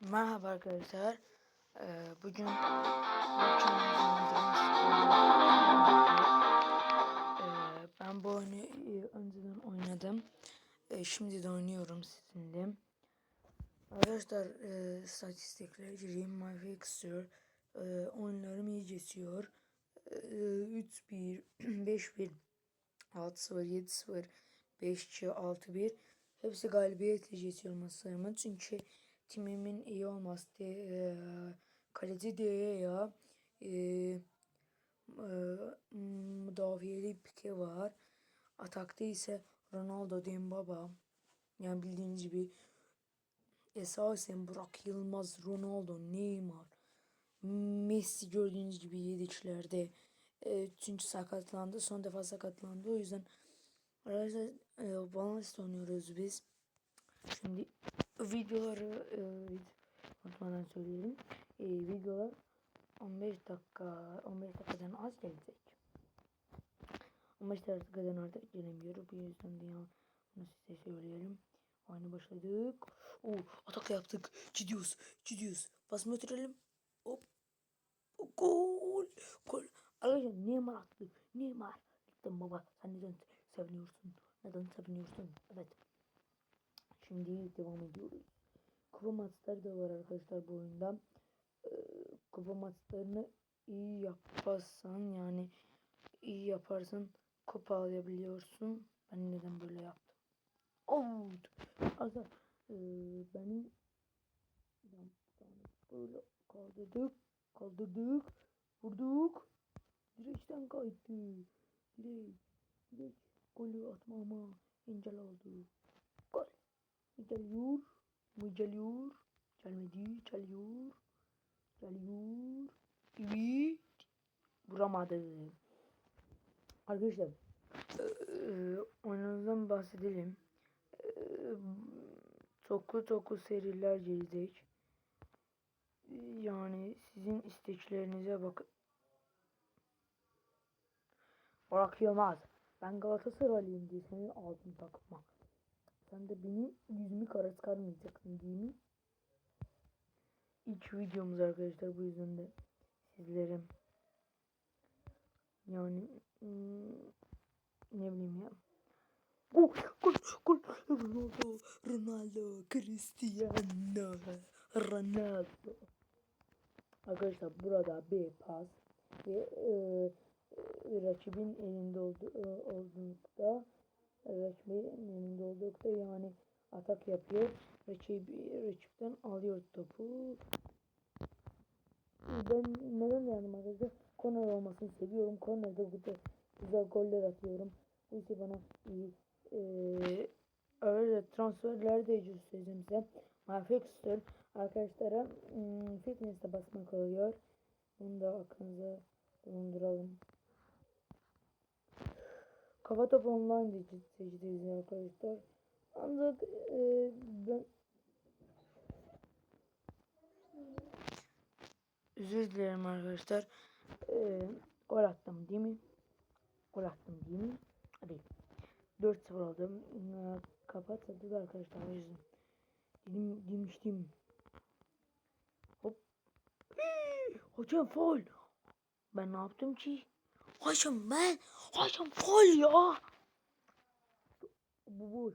Merhaba arkadaşlar. Ee, bugün ee, ben bu oyunu e, önceden oynadım. Ee, şimdi de oynuyorum sizinle. Arkadaşlar e, statistiklere gireyim. My Fixture e, oyunlarım iyi geçiyor. E, 3-1, 5-1, 6-0, 7-0, 5-2, 6-1 hepsi galibiyetle geçiyor maçlarımın. Çünkü timimin iyi olması diye e, kaleci diye ya e, e, müdafiyeli Pique var. Atakta ise Ronaldo Dembaba. Yani bildiğiniz gibi esasen Burak Yılmaz, Ronaldo, Neymar, Messi gördüğünüz gibi yedikçilerde. E, çünkü sakatlandı. Son defa sakatlandı. O yüzden arkadaşlar e, balans oynuyoruz biz. Şimdi videoları e, unutmadan söyleyelim. E, videolar 15 dakika 15 dakikadan az gelecek. 15 dakikadan artık gelemiyor. Bu yüzden de ya bunu size söyleyelim. Aynı başladık. Oo, atak yaptık. Gidiyoruz. Gidiyoruz. Basma götürelim. Hop. Gol. Gol. Arkadaşlar Neymar attı. Neymar. Gittim baba. Sen neden seviniyorsun? Neden seviniyorsun? Evet. Şimdi devam ediyoruz. Kupa maçları da var arkadaşlar bu oyunda. Ee, kupa maçlarını iyi yaparsan yani iyi yaparsan kupa alabiliyorsun. Ben neden böyle yaptım? Out. Arkadaşlar e, benim ben böyle kaldırdık. Kaldırdık. Vurduk. Direkten kaydı. Direk. Direk. Golü atmama engel oldu. Geliyor. Mu geliyor. Gelmedi. Geliyor. Geliyor. Evet. Vuramadı. Arkadaşlar. Eee oyunumuzdan bahsedelim. Eee, Toku toku seriler gelecek. Yani sizin isteklerinize bakın. Burak Yılmaz. Ben Galatasaraylıyım diye seni aldım takma. Sen de benim yüzümü kara çıkarmayacaksın değil mi? İlk videomuz arkadaşlar bu yüzden de sizlere yani ne bileyim ya. Gol, gol. Ronaldo, Ronaldo, Cristiano, Ronaldo. Arkadaşlar burada bir pas ve e, e, rakibin elinde oldu, e, olduğunda rakibin elinde olduğunda yani atak yapıyor. Rakibi, rakipten alıyor topu. Ben neden yani arkadaşlar korner olmasını seviyorum. Kornerde burada güzel goller atıyorum. Bu ise bana iyi ee, öyle transferler de göstereceğim size. Mafixture arkadaşlara hmm, fitness'te basmak oluyor. Bunu da aklınıza bulunduralım. Kafa topu online de seçeceğiz arkadaşlar. Ancak e, ben Özür dilerim arkadaşlar. Ee, gol attım değil mi? Gol attım değil mi? Hadi. 4-0 oldu. Ee, Kapatıldı da arkadaşlar. O yüzden. Dedim, demiştim. Hop. Hocam foul. Ben ne yaptım ki? Hocam ben. Hocam foul ya. Bu boş.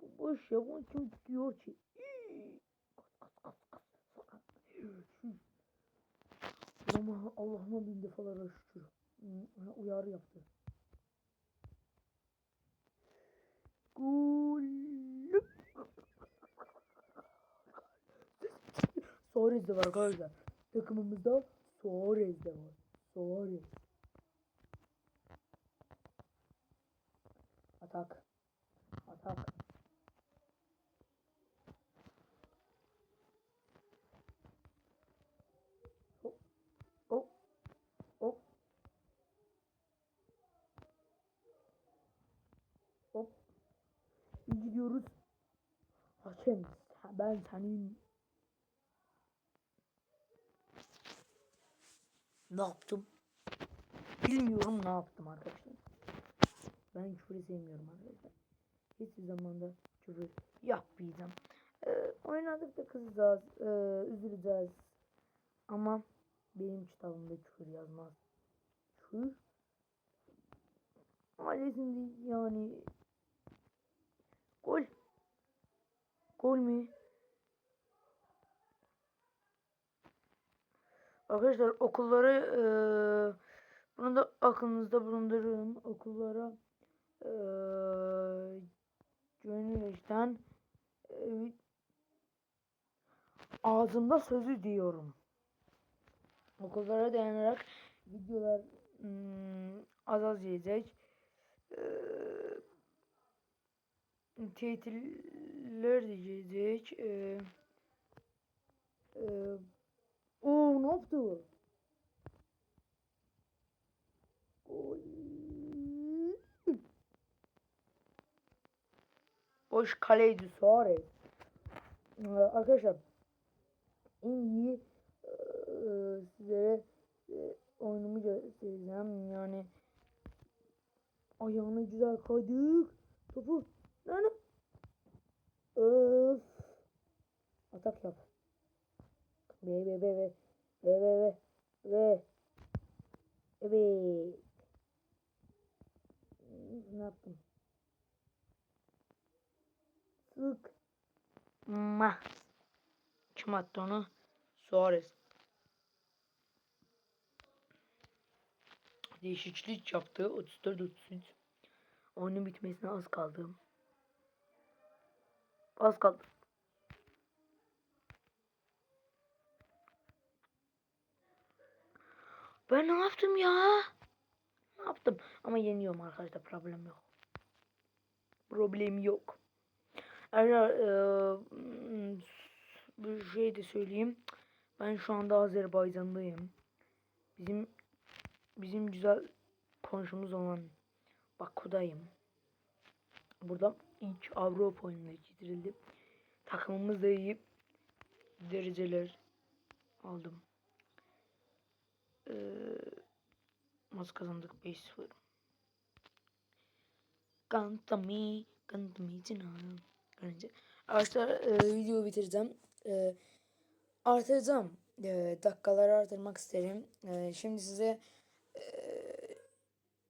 Bu boş ya. Bunu kim tutuyor ki? Ama Allah'ıma bin defalar şükür. Uyarı yaptı. De var arkadaşlar. Takımımızda Suarez de var. Suarez. Atak. Atak. Hop. Hop. Hop. Hop. Gidiyoruz. Hakem ben senin ne yaptım? Bilmiyorum ne yaptım arkadaşlar. Ben küfürü sevmiyorum arkadaşlar. Hiçbir zamanda küfür yapmayacağım. Ee, oynadık da kızacağız, e, üzüleceğiz. Ama benim kitabımda küfür yazmaz. Küfür ailesinde yani gol gol mü? Arkadaşlar okullara e, bunu da aklınızda bulundurun. Okullara e, gönülleşten e, ağzımda sözü diyorum. Okullara dayanarak videolar hmm, az az gelecek. E, tetiller de gelecek. E, e, Oo ne yaptı? Gol. Boş kaleydi Suarez. Ee, arkadaşlar en iyi e, sizlere e, oyunumu göstereceğim. Yani ayağını güzel kaydık. Topu lan. Öf. Atak yap. Ve ve ve ve. Ve ve ve. Ve. Evet. Ne yaptım? Sık. Ma. Kim attı onu? Suarez. Değişiklik yaptı. 34 33 oyunun bitmesine az kaldı. Az kaldı Ben ne yaptım ya? Ne yaptım? Ama yeniyorum arkadaşlar. Problem yok. Problem yok. Eğer e, bir şey de söyleyeyim. Ben şu anda Azerbaycan'dayım. Bizim bizim güzel komşumuz olan Baku'dayım. Burada ilk Avrupa oyununa getirildi. Takımımız da iyi dereceler aldım. Ee, maç kazandık 5-0. Kantami, kantami canım. Önce arkadaşlar e, videoyu bitireceğim. E, artıracağım. E, dakikaları artırmak isterim. E, şimdi size e,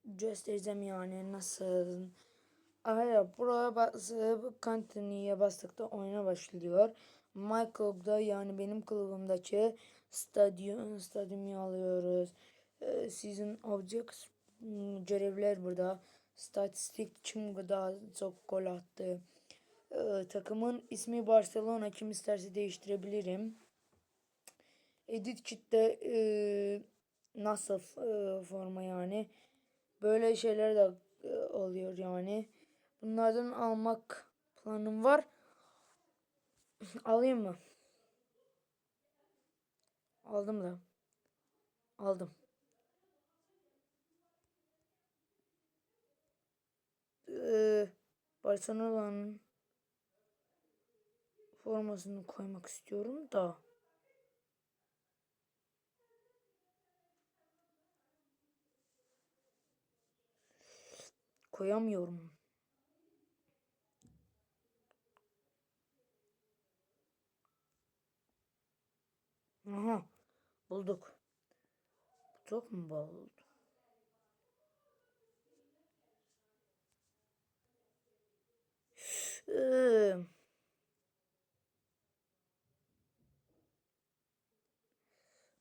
göstereceğim yani nasıl. Hayır buraya basıp kantiniye bastıkta oyuna başlıyor. My Club'da yani benim kulübümdeki stadyum, stadyumu alıyoruz. Ee, season objects hmm, görevler burada. Statistik kim daha çok gol attı. Ee, takımın ismi Barcelona. Kim isterse değiştirebilirim. Edit kitle e, nasıl e, forma yani. Böyle şeyler de e, oluyor yani. Bunlardan almak planım var. Alayım mı? Aldım da. Aldım. Ee, Barcelona'nın formasını koymak istiyorum da. Koyamıyorum. Aha bulduk. Çok mu bol Ee,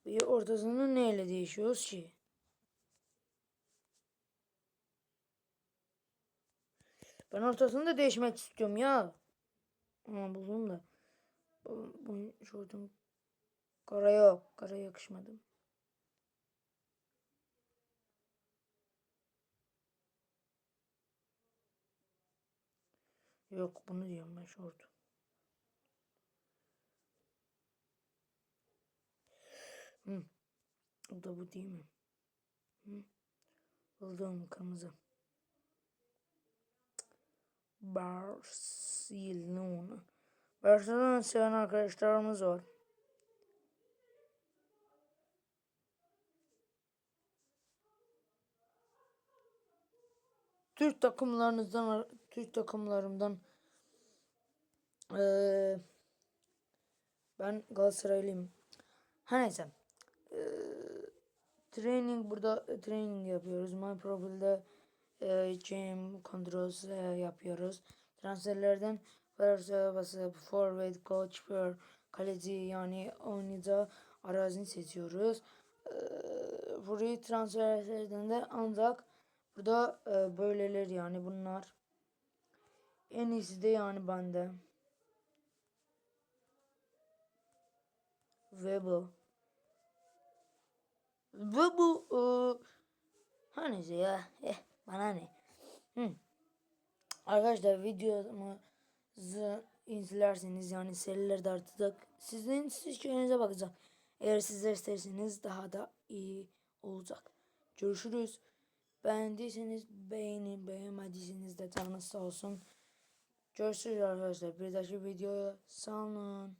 bir ortasını neyle değişiyoruz ki? Ben ortasını da değişmek istiyorum ya. Ama buldum da. Bu, bu şortun Kara yok. Kara yakışmadı. Yok bunu diyorum ben şort. Hı. O da bu değil mi? Hı. Buldum kırmızı. Barcelona. Barcelona seven arkadaşlarımız var. Türk takımlarınızdan Türk takımlarımdan Ee, ben Galatasaraylıyım. Her neyse. Ee, training burada e, training yapıyoruz. My profilde e, gym controls e, yapıyoruz. Transferlerden bası forward coach per kaleci yani oynayacağı arazini seçiyoruz. Ee, free transferlerden de ancak burada e, böyleler yani bunlar. En iyisi de yani bende. Ve bu. Ve bu e, neyse ya. Eh, bana ne. Hı. Arkadaşlar videomuzu izlerseniz yani serilerde artık sizin seçeceğinize bakacak. Eğer sizler isterseniz daha da iyi olacak. Görüşürüz. Beğendiyseniz beğenin, beğenmediyseniz de sağ olsun. Görüşürüz arkadaşlar. Bir dahaki videoya sağ olun.